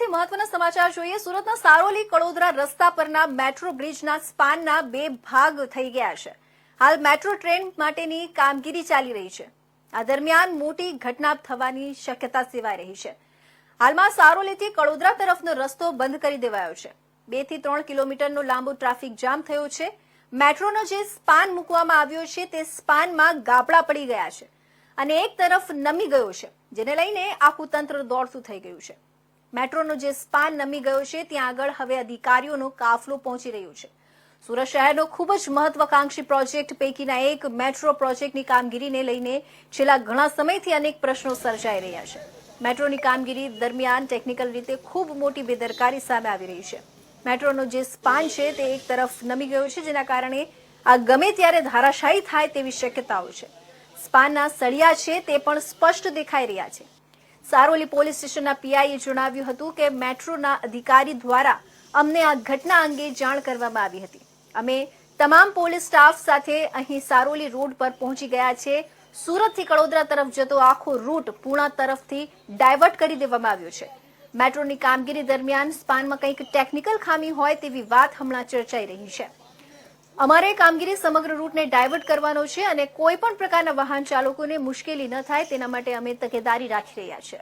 સુરતથી મહત્વના સમાચાર જોઈએ, સુરતના સારોલી કડોદરા રસ્તા પરના મેટ્રો બ્રિજના સ્પાનના બે ભાગ થઈ ગયા છે. હાલ મેટ્રો ટ્રેન માટેની કામગીરી ચાલી રહી છે. આ દરમિયાન મોટી ઘટના થવાની શક્યતા સેવાઈ રહી છે. હાલમાં સારોલીથી કડોદરા તરફનો રસ્તો બંધ કરી દેવાયો છે. બેથી ત્રણ કિલોમીટરનો લાંબો ટ્રાફિક જામ થયો છે. મેટ્રોનો જે સ્પાન મૂકવામાં આવ્યો છે, તે સ્પાનમાં ગાબડા પડી ગયા છે અને એક તરફ નમી ગયો છે, જેને લઈને આખું તંત્ર દોડતું થઈ ગયું છે. મેટ્રોનો જે સ્પાન નમી ગયો છે, ત્યાં આગળ હવે અધિકારીઓનો કાફલો પહોંચી રહ્યો છે. સુરત શહેરનો ખૂબ જ મહત્વાકાંક્ષી પ્રોજેક્ટ પૈકીના એક મેટ્રો પ્રોજેક્ટની કામગીરીને લઈને છેલ્લા ઘણા સમયથી અનેક પ્રશ્નો સર્જાઈ રહ્યા છે. મેટ્રોની કામગીરી દરમિયાન ટેકનિકલ રીતે ખૂબ મોટી બેદરકારી સામે આવી રહી છે. મેટ્રોનો જે સ્પાન છે, તે એક તરફ નમી ગયો છે, જેના કારણે આ ગમે ત્યારે ધારાશાયી થાય તેવી શક્યતાઓ છે. સ્પાનના સળિયા છે, તે પણ સ્પષ્ટ દેખાઈ રહ્યા છે. સારોલી પોલીસ સ્ટેશનના પીઆઈએ જણાવ્યું હતું કે મેટ્રોના અધિકારી દ્વારા અમને આ ઘટના અંગે જાણ કરવામાં આવી હતી. અમે તમામ પોલીસ સ્ટાફ સાથે અહીં સારોલી રોડ પર પહોંચી ગયા છે. સુરતથી કડોદરા તરફ જતો આખો રૂટ પૂણા તરફથી ડાયવર્ટ કરી દેવામાં આવ્યો છે. મેટ્રોની કામગીરી દરમિયાન સ્પાનમાં કંઈક ટેકનિકલ ખામી હોય તેવી વાત હમણાં ચર્ચાઈ રહી છે. અમારે કામગીરી સમગ્ર રૂટને ડાયવર્ટ કરવાનો છે અને કોઈ પણ પ્રકારના વાહન ચાલકોને મુશ્કેલી ન થાય તેના માટે અમે તકેદારી રાખી રહ્યા છીએ.